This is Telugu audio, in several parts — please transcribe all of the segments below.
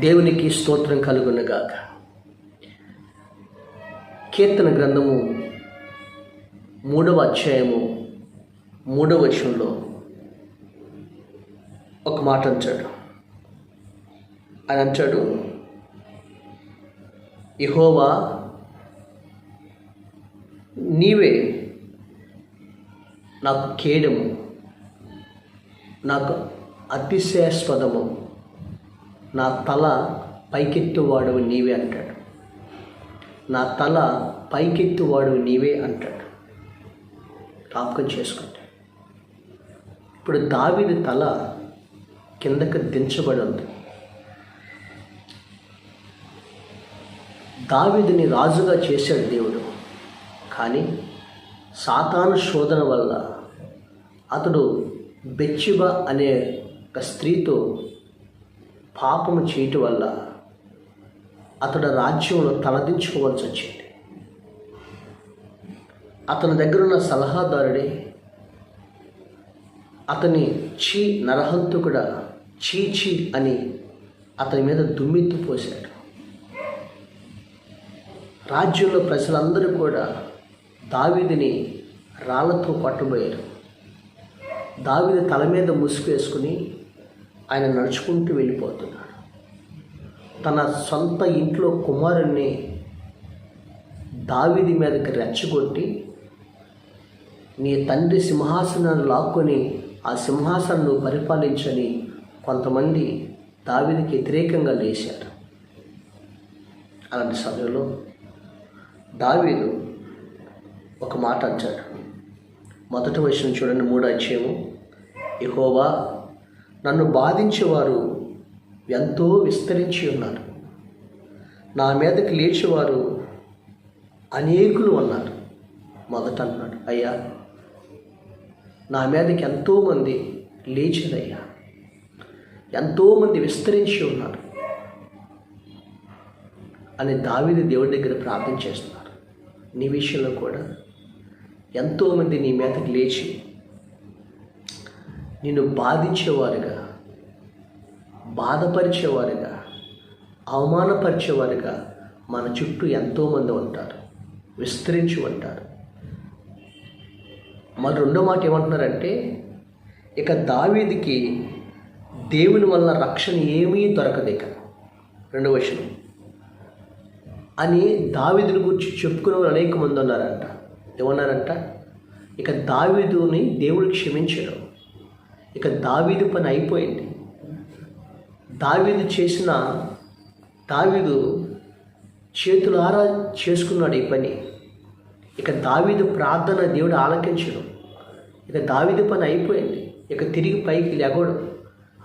దేవునికి స్తోత్రం కలుగునగాక. కీర్తన గ్రంథము మూడవ అధ్యాయము మూడవ వచనంలో ఒక మాట అంటాడు. ఆయన అంటాడు ఇహోవా నీవే నాకు కేడము నాకు అతిశయాస్పదము. నా తల పైకెత్తువాడు నీవే అంటాడు. నా తల పైకెత్తువాడు నీవే అంటాడు. జ్ఞాపకం చేసుకుంటే. ఇప్పుడు దావిది తల కిందకు దించబడి ఉంది దావిదిని రాజుగా చేశాడు దేవుడు. కానీ సాతాను శోధన వల్ల అతడు బెచ్చిబ అనే ఒక స్త్రీతో పాపము చేయటం వల్ల అతడు రాజ్యంలో తలదించుకోవాల్సి వచ్చింది. అతని దగ్గర ఉన్న సలహాదారుడే అతని చీ నరహంతుకుడ చీ చీ అని అతని మీద దుమ్మెత్తి పోశాడు. రాజ్యంలో ప్రజలందరూ కూడా దావీదిని రాళ్ళతో పట్టుబోయారు. దావిది తల మీద ముసుగు వేసుకుని ఆయన నడుచుకుంటూ వెళ్ళిపోతున్నాడు. తన సొంత ఇంట్లో కుమారుణ్ణి దావిది మీదకి రెచ్చగొట్టి నీ తండ్రి సింహాసనాన్ని లాక్కొని ఆ సింహాసనం పరిపాలించని కొంతమంది దావిదికి వ్యతిరేకంగా లేచారు. అలాంటి సమయంలో దావీదు ఒక మాట అంటాడు మొదటి వచ్చిన చూడండి మూడు అధ్యాయము. ఎహోవా నన్ను బాధించేవారు ఎంతో విస్తరించి ఉన్నారు. నా మీదకి లేచేవారు అనేకులు ఉన్నారు. మొదట అన్నాడు అయ్యా నా మీదకి ఎంతోమంది లేచిదయ్యా ఎంతోమంది విస్తరించి ఉన్నారు. అని దావిది దేవుడి దగ్గర ప్రార్థన చేస్తున్నారు. నీ విషయంలో కూడా ఎంతోమంది నీ మీదకి లేచి నిన్ను బాధించేవారుగా బాధపరిచేవారుగా అవమానపరిచేవారుగా మన చుట్టూ ఎంతోమంది ఉంటారు విస్తరించి ఉంటారు. మరి రెండో మాట ఏమంటున్నారంటే ఇక దావీదికి దేవుని వల్ల రక్షణ ఏమీ దొరకదు ఇక రెండవ వచనం. అని దావీదుని గురించి చెప్పుకునే వాళ్ళు అనేక మంది ఉన్నారంట. ఏమన్నారంట? ఇక దావీదుని దేవుడు క్షమించడం. ఇక దావీదు పని అయిపోయింది. దావీదు చేసిన దావీదు చేతులారా చేసుకున్నాడు ఈ పని. ఇక దావీదు ప్రార్థన దేవుడు ఆలకించడం. ఇక దావీదు పని అయిపోయింది. ఇక తిరిగి పైకి లెగడం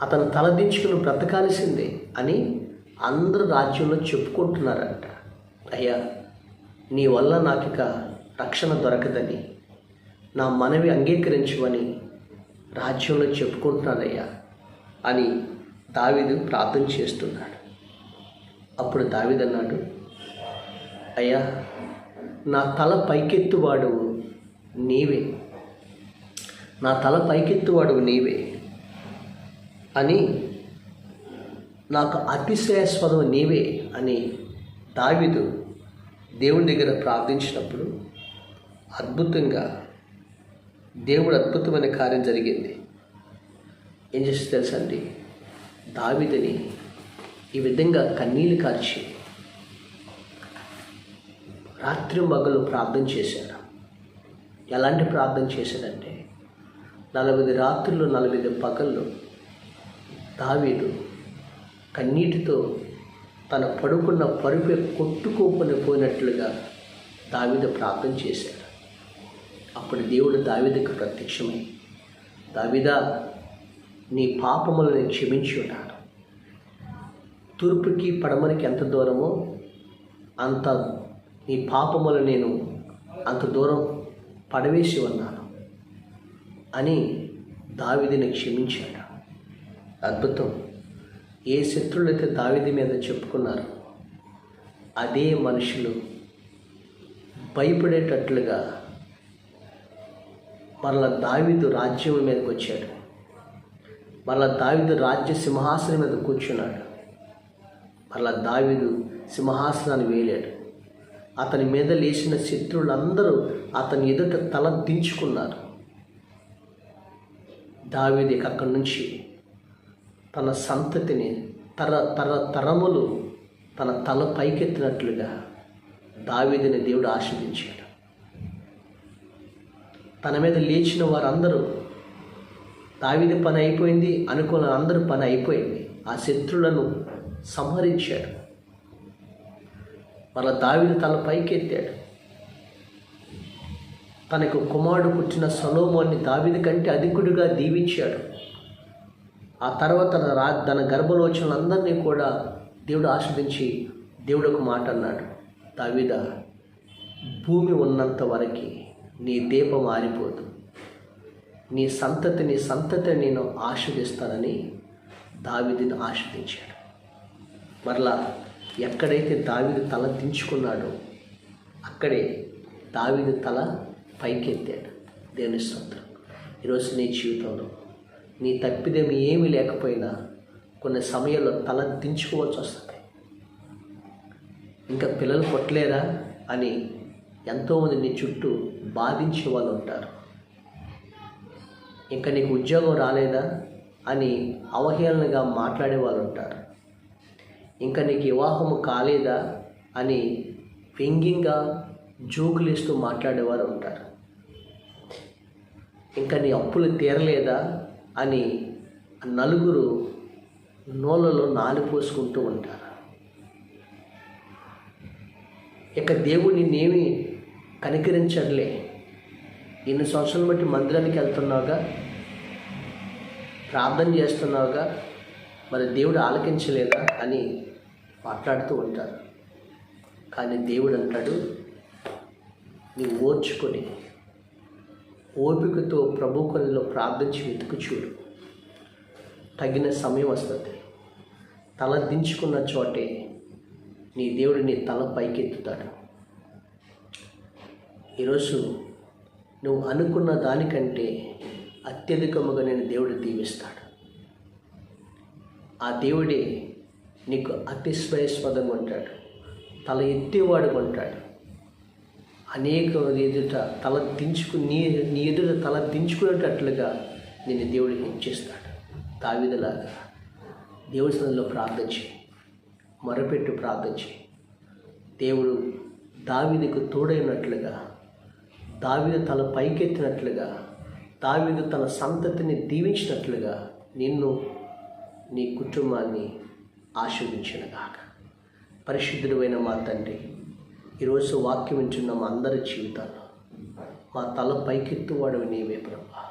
అతను తలదించుకుని బ్రతకాల్సిందే అని అందరు రాజ్యంలో చెప్పుకుంటున్నారంట. అయ్యా నీ వల్ల నాకు ఇక రక్షణ దొరకదని నా మనవి అంగీకరించమని రాజ్యంలో చెప్పుకుంటున్నానయ్యా అని దావిదు ప్రార్థన చేస్తున్నాడు. అప్పుడు దావిదన్నాడు అన్నాడు అయ్యా నా తల పైకెత్తువాడు నీవే. నా తల పైకెత్తువాడు నీవే. అని నాకు అతిశయాస్పదం నీవే అని దావిదు దేవుని దగ్గర ప్రార్థించినప్పుడు అద్భుతంగా దేవుడు అద్భుతమైన కార్యం జరిగింది. ఏం చేసి తెలుసండి దావిదని ఈ విధంగా కన్నీళ్ళు కార్చి రాత్రి మగలు ప్రార్థన చేశాడు ఎలాంటి ప్రార్థన చేశాడంటే నలభై రాత్రులు నలభై పగళ్ళు దావీదు కన్నీటితో తన పడుకున్న పరుపే కొట్టుకోపని పోయినట్లుగా దావీదు ప్రార్థన చేశాడు అప్పుడు దేవుడు దావిదకు ప్రత్యక్షమై దావిద నీ పాపములను క్షమించి ఉన్నాను. తూర్పుకి పడమరికి ఎంత దూరమో అంత నీ పాపములు నేను అంత దూరం పడవేసి ఉన్నాను అని దావిదిని క్షమించాడు. అద్భుతం. ఏ శత్రులైతే దావిది మీద చెప్పుకున్నారు అదే మనుషులు భయపడేటట్లుగా మరల దావిదు రాజ్యం మీదకి వచ్చాడు. మరల దావిదు రాజ్య సింహాసనం మీద కూర్చున్నాడు. మరల దావీదు సింహాసనాన్ని వేలాడు. అతని మీద లేచిన శత్రువులందరూ అతని ఎదుట తల దించుకున్నారు. దావిది అక్కడి నుంచి తన సంతతిని తర తర తరములు తన తల పైకెత్తినట్లుగా దావిదిని దేవుడు ఆశీర్వించాడు తన మీద లేచిన వారందరూ దావిది పని అయిపోయింది అనుకున్న అందరూ పని అయిపోయింది. ఆ శత్రులను సంహరించాడు. మళ్ళా దావిది తల పైకెత్తాడు. తనకు కుమారుడు పుట్టిన సలోమోన్ని దావిది కంటే అధికుడిగా దీవించాడు. ఆ తర్వాత రా తన గర్భలోచనలందరినీ కూడా దేవుడు ఆస్వాదించి దేవుడు ఒక మాట అన్నాడు దావిద భూమి ఉన్నంత వరకు నీ దీపం ఆరిపోదు. నీ సంతతి నీ సంతతి నేను ఆస్వాదిస్తానని దావిదిని ఆస్వాదించాడు. మరలా ఎక్కడైతే దావిది తల దించుకున్నాడో అక్కడే దావిది తల పైకెత్తాడు. దేవుని స్తోత్రం. ఈరోజు నీ జీవితంలో నీ తప్పిదేమి ఏమీ లేకపోయినా కొన్ని సమయంలో తల దించుకోవాల్సి వస్తుంది. ఇంకా పిల్లలు కొట్టలేరా అని ఎంతోమంది నీ చుట్టూ బాధించే వాళ్ళు ఉంటారు. ఇంకా నీకు ఉద్యోగం రాలేదా అని అవహేళనగా మాట్లాడే వాళ్ళు ఉంటారు. ఇంకా నీకు వివాహము కాలేదా అని వ్యంగ్యంగా జోకులేస్తూ మాట్లాడేవారు ఉంటారు. ఇంకా నీ అప్పులు తీరలేదా అని నలుగురు నోళ్ళలో నాలిపోసుకుంటూ ఉంటారు. ఇక దేవుడు నిన్నేమి కనికరించట్లే ఇన్ని సంవత్సరాలు బట్టి మందిరానికి వెళ్తున్నావుగా? ప్రార్థన చేస్తున్నావుగా? మరి దేవుడు ఆలకించలేదా అని మాట్లాడుతూ ఉంటారు. కానీ దేవుడు అంటాడు నీవు ఓర్చుకొని ఓపికతో ప్రభు కొనిలో ప్రార్థించి వెతుకు చూడు. తగిన సమయం వస్తుంది. తల దించుకున్న చోటే నీ దేవుడు నీ తల పైకెత్తుతాడు. ఈరోజు నువ్వు అనుకున్న దానికంటే అత్యధికముగా నేను దేవుడు దీవిస్తాడు ఆ దేవుడే నీకు అతిశ్రయస్పదంగా ఉంటాడు. తల ఎత్తేవాడు ఉంటాడు. అనేక ఎదుట తల దించుకు నీ నీ ఎదుట తల దించుకునేటట్లుగా నేను దేవుడు హెచ్చిస్తాడు దావిదలాగా దేవుడి సన్నిధిలో ప్రార్థన చేయి. మొరపెట్టు ప్రార్థన చేయి. దేవుడు దావిదికు తోడైనట్లుగా దావిదు తల పైకెత్తినట్లుగా దావిదు తన సంతతిని దీవించినట్లుగా నిన్ను నీ కుటుంబాన్ని ఆశీర్వించినగాక పరిశుద్ధుడైన మా తండ్రి ఈరోజు వాక్యం వింటున్న మా అందరి జీవితాల్లో మా తల పైకెత్తువాడు నీవే ప్రభా.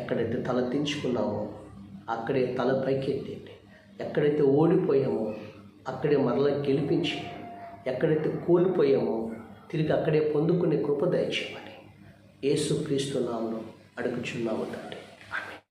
ఎక్కడైతే తల దించుకున్నామో అక్కడే తల పైకెత్తండి. ఎక్కడైతే ఓడిపోయామో అక్కడే మరలా గెలిపించి ఎక్కడైతే కోల్పోయామో తిరిగి అక్కడే పొందుకునే కృప దయచేయమని. యేసుక్రీస్తు నామను అడుగుచున్నాము తండ్రి.